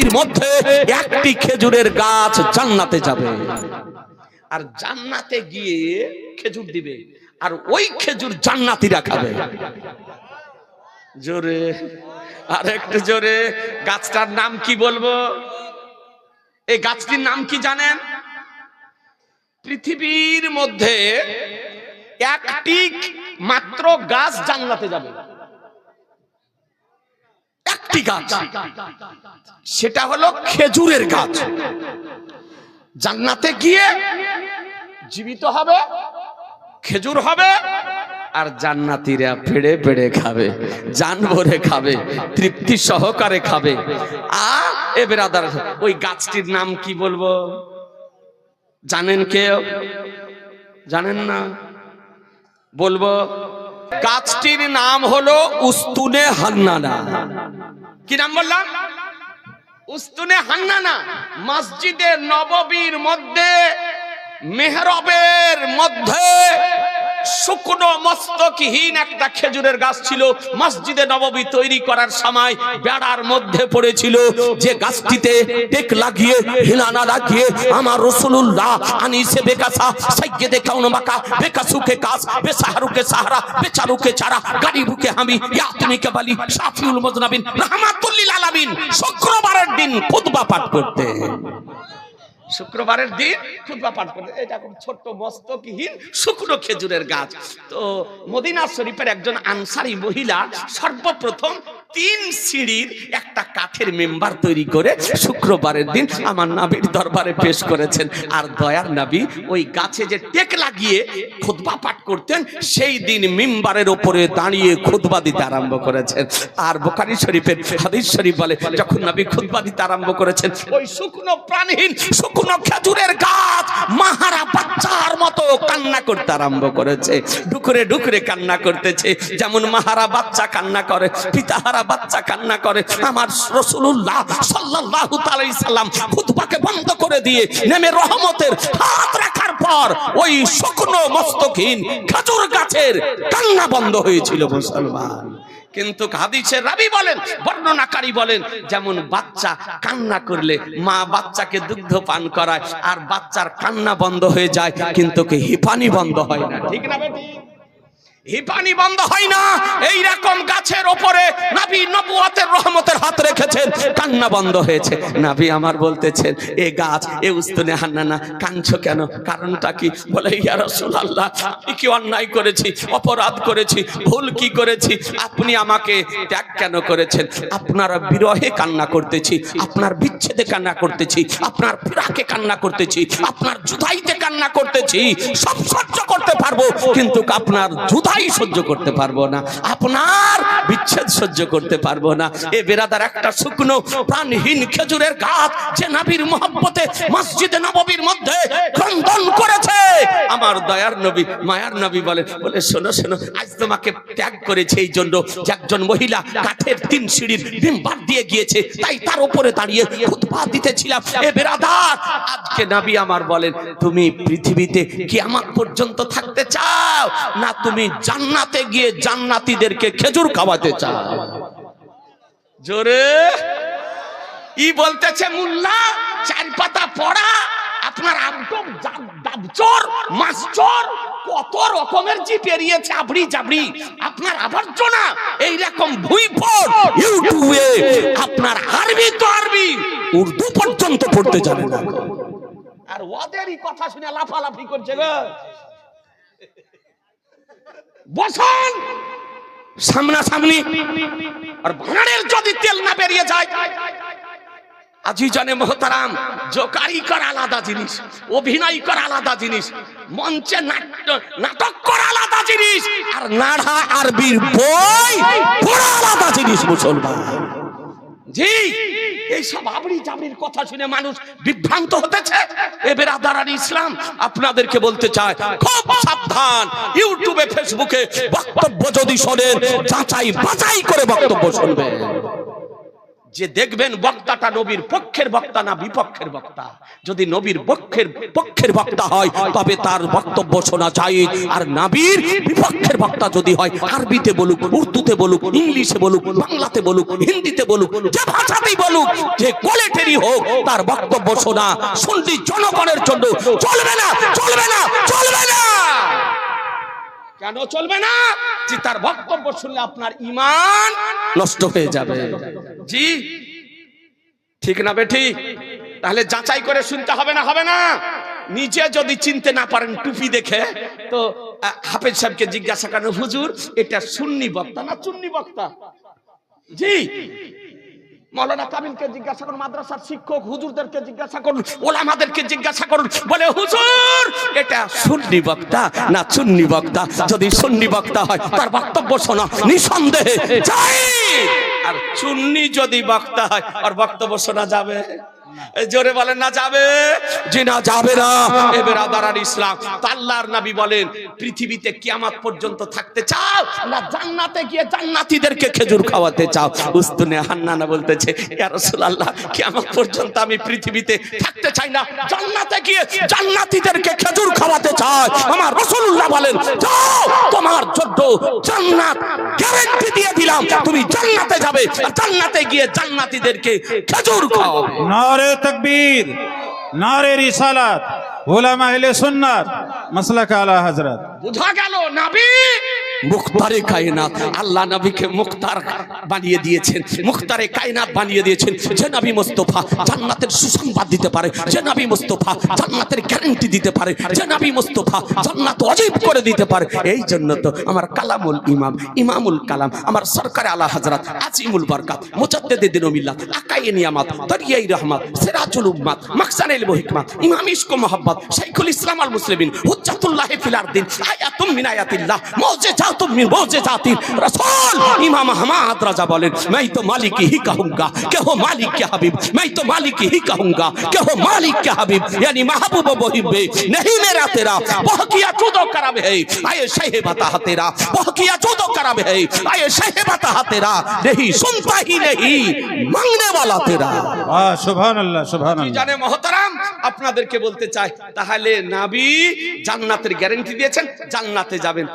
পৃথিবীর মধ্যে একটি খেজুরের গাছ জান্নাতে যাবে। আর জান্নাতে গিয়ে খেজুর দিবে, আর ওই খেজুর জান্নাতিরা খাবে জোরে, আর একটু জোরে, গাছটার নাম কি বলব? এই গাছটির নাম কি জানেন? পৃথিবীর মধ্যে একটি মাত্র গাছ জান্নাতে যাবে। একটি গাছ। সেটা হলো খেজুরের গাছ। জান্নাতে গিয়ে জীবিত হবে, খেজুর হবে, আর জান্নাতিরা পেড়ে পেড়ে খাবে জান ভরে খাবে, তৃপ্তি সহকারে খাবে। আ, এ বেরাদার, ওই গাছটির নাম কি বলব? জানেন কেউ? জানেন না? বলব, গাছটির নাম হলো উস্তুনে হান্নানা। কি নাম বললাম? উস্তুনে হান্নানা মসজিদের নববীর মধ্যে মেহরবের মধ্যে শুকনো মস্তকহীন একটা খেজুরের গাছ ছিল। মসজিদে নববী তৈরি করার সময় বেড়ার মধ্যে পড়েছিল। যে গাছটিতে টেক লাগিয়ে, হিলানা লাগিয়ে আমার রসুল্লাহ আনিসে বেকাসা সাইয়ে দেখাউন বাকা বেকাসুকে কাজ বেসাহারুকে সাহারা, বেচারুকে চারা, গারিবুকে হামি ইয়াতনিকে বালি, শাফিউল মজনাবিন রহমাতুল্লিল আলামিন, শুক্রবারের দিন খুতবা পাঠ করতে শুক্রবারের দিন খুদবা পাঠ করবে। এটা খুব ছোট্ট মস্তকহীন শুকনো খেজুরের গাছ। তো মদিনা শরীফের একজন আনসারি মহিলা সর্বপ্রথম তিন সিঁড়ির একটা কাঠের মেম্বার তৈরি করে শুক্রবারের দিন আমার নাবির দরবারে পেশ করেছেন। আর দয়ার নাবি ওই গাছে যে টেক লাগিয়ে খুতবা পাঠ করতেন, সেই দিন মিম্বারের ওপরে দাঁড়িয়ে খুতবা দিতে আরম্ভ করেছেন। আর বোকারি শরীফের হাদিস শরীফ বলে, যখন নবী খুতবা দিতে আরম্ভ করেছেন, ওই শুকনো প্রাণহীন, শুকনো খেজুরের গাছ মতো কান্না করতে আরম্ভ করেছে। ডুকরে ডুকরে কান্না করতেছে। যেমন মাহারা বাচ্চা কান্না করে, পিতাহারা বাচ্চা কান্না করে, আমার রসুল্লাহ সাল্লাহ সাল্লাম খুতবাকে বন্ধ করে দিয়ে নেমে রহমতের হাত রাখার পর ওই শুকনো মস্তকহীন খাজুর গাছের কান্না বন্ধ হয়েছিল মুসলমান। কিন্তু হাদিসের রাবি বলেন, বর্ণনাকারী বলেন, যেমন বাচ্চা কান্না করলে মা বাচ্চাকে দুগ্ধ পান করায় আর বাচ্চার কান্না বন্ধ হয়ে যায়, কিন্তু কি হিপানি বন্ধ হয় না। ঠিক না হিপানি বন্ধ হয় না। এই রকম গাছের ওপরে নাবি নবুয়াতের রহমতের হাত রেখেছেন। কান্না বন্ধ হয়েছে। নাবি আমার বলতেছেন, এ গাছ, এ উস্তুনে হান্না না, কাঁদছো কেন? কারণটা কি? বলে, ইয়া রাসূলুল্লাহ, আমি কি অন্যায় করেছি? অপরাধ করেছি? ভুল কি করেছি? আপনি আমাকে ত্যাগ কেন করেছেন? আপনার বিরহে কান্না করতেছি, আপনার বিচ্ছেদে কান্না করতেছি, আপনার ফিরাকে কান্না করতেছি, আপনার জুদাইতে কান্না করতেছি। সব সহ্য করতে পারব, কিন্তু আপনার জুদাই সহ্য করতে পারব না। আপনার বিচ্ছেদ সহ্য করতে পারব না। এ বেরাদার একটা শুকনো, প্রাণহীন খেজুরের গাছ যে নাবির মহব্বতে মসজিদে নববীর মধ্যে ক্রন্দন করেছে। আমার দয়ার নবী, মায়ার নবী বলে বলে, শোনো শোনো, আজ তোমাকে ত্যাগ করেছে এই জন্য যে একজন মহিলা কাঠের তিন সিঁড়ির মেম্বার দিয়ে গিয়েছে, তাই তার উপরে দাঁড়িয়ে খুতবা দিতেছিলাম। এ বেরাদার, আজকে নবী আমার বলেন, তুমি পৃথিবীতে কিয়ামত পর্যন্ত থাকতে চাও? না, তুমি জান্নাতে গিয়ে জান্নাতীদেরকে খেজুর খাওয়াতে চাও জোরে। ই বলতেছে মুল্লা চার পাতা পড়া আপনার একদম ডাবচর মাস্টর কত রকমের জি পেরিয়েছে আবড়ি জাবড়ি। আপনার আবর্জনা এই রকম ভুই পড় ইউটিউবে আপনার আরবি তো আরবি উর্দু পর্যন্ত পড়তে জানে না। আর ওদেরই কথা শুনে লাফালাফি করছে গো। বসন। সামনাসামনি। আর ভাঁড়ের যদি তেল না বেরিয়ে যায়, আজি জানে মহতারাম, জোকারি করা আলাদা জিনিস, অভিনয় করা আলাদা জিনিস, মঞ্চে নাটক করা আলাদা জিনিস, আর নাড়া আরবির বই পড়া আলাদা জিনিস, মুসলমান। জি, এই সব আবড়ি জাবড়ির কথা শুনে মানুষ বিভ্রান্ত হতেছে। এ বেরাদারান ইসলাম আপনাদেরকে বলতে চায়, খুব সাবধান। ইউটিউবে, ফেসবুকে বক্তব্য যদি শোনেন, যাচাই বাছাই করে বক্তব্য শুনবেন। যে দেখবেন বক্তাটা নবীর পক্ষের বক্তা না বিপক্ষের বক্তা। যদি নবীর পক্ষের পক্ষের বক্তা হয়, তবে তার বক্তব্য শোনা যায়। আর নাবির বিপক্ষের বক্তা যদি হয়, আরবিতে বলুক, উর্দুতে বলুক, ইংলিশে বলুক, বাংলাতে বলুক, হিন্দিতে বলুক, যে ভাষাতেই বলুক, যে কোয়ালিটিরই হোক, তার বক্তব্য শোনা শুনতি জনগণের জন্য। চলবে না চলবে না চলবে না। কেন চলবে না? যে তার বক্তব্য শুনলে আপনার ইমান নষ্ট হয়ে যাবে। জি। ঠিক না বেঠি তাহলে যাচাই করে শুনতে হবে না হবে না? নিজে যদি চিনতে না পারেন টুপি দেখে, তো হাফেজ সাহেবকে জিজ্ঞাসা করেন, হুজুর, এটা সুন্নি বক্তা না চুন্নি বক্তা? জি। মৌলানা জিজ্ঞাসা করুন, মাদ্রাসার শিক্ষক হুজুরদেরকে জিজ্ঞাসা করুন, ওলামাদেরকে জিজ্ঞাসা করুন, বলে, হুজুর, এটা সুন্নি বক্তা না চুন্নি বক্তা? যদি সুন্নি বক্তা হয়, তার বক্তব্য শোনা, নিঃসন্দেহে আর চুন্নি যদি বক্তা হয় আর বক্তব্য শোনা যাবে। জোরে বলেন, না যাবে? জি না যাবে না, এ বেরাদার ইসলাম। তো আল্লাহর নবী বলেন, পৃথিবীতে কিয়ামত পর্যন্ত থাকতে চাও না জান্নাতে গিয়ে জান্নাতীদেরকে খেজুর খাওয়াতে চাও? উস্তুনে হান্নানা বলতেছে, ইয়া রাসূলুল্লাহ, কিয়ামত পর্যন্ত আমি পৃথিবীতে থাকতে চাই না, জান্নাতে গিয়ে জান্নাতীদেরকে খেজুর খাওয়াতে চাই। আমার রাসূলুল্লাহ বলেন, যাও, তোমার জন্য জান্নাত গ্যারান্টি দিয়ে দিলাম তুমি জান্নাতে যাবে জান্নাতে গিয়ে জান্নাতীদেরকে খেজুর খাওয়াবে। নারে তাকবীর নারে রিসালাত ওলামা আহলে সুন্নাত মাসলাক আলা হযরত বুঝা গেল নবী? মুখতারে কায়নাত। আল্লাহ নবীকে মুখতার বানিয়ে দিয়েছেন। মুখতারে কায়নাত বানিয়ে দিয়েছেন। যে নবী মুস্তফা জান্নাতের সুসংবাদ দিতে পারে, যে নবী মুস্তফা জান্নাতের গ্যারান্টি দিতে পারে, যে নবী মুস্তফা জান্নাত অজীব করে দিতে পারে। এই জন্য তো আমার কালামুল ইমাম, ইমামুল কালাম, আমার সরকার আলা হযরত আজিমুল বরকাত মুজাদ্দিদ দিন মিল্লাত আকাই নিয়ামত, দরিয়াই রহমত, সিরাজুল উম্মাত মাকসানিল হিকমাত ইমাম ইশক মোহাম্মদ শাইখুল ইসলাম আল মুসলিমিন, হুজ্জাতুল্লাহ ফিল আরদিন, আয়াতুম মিন আয়াতিল্লাহ রাসূল ইমাম আহমদ রাজা বলেন मैं तो मालिक ही कहूंगा कि हो मालिक के हबीब मैं तो मालिक ही कहूंगा कि हो मालिक के हबीब यानी महबूब मुहिब नहीं मेरा तेरा वह किया चूदो करम है आए शह बता तेरा वह किया चूदो करम है आए शह बता तेरा नहीं सुनता ही नहीं मांगने वाला तेरा वाह सुभान अल्लाह सुभान अल्लाह জানে মহতারাম আপনাদেরকে বলতে চাই তাহলে নাবি জান্নাতের গ্যারান্টি দিয়েছেন জান্নাতে যাবেন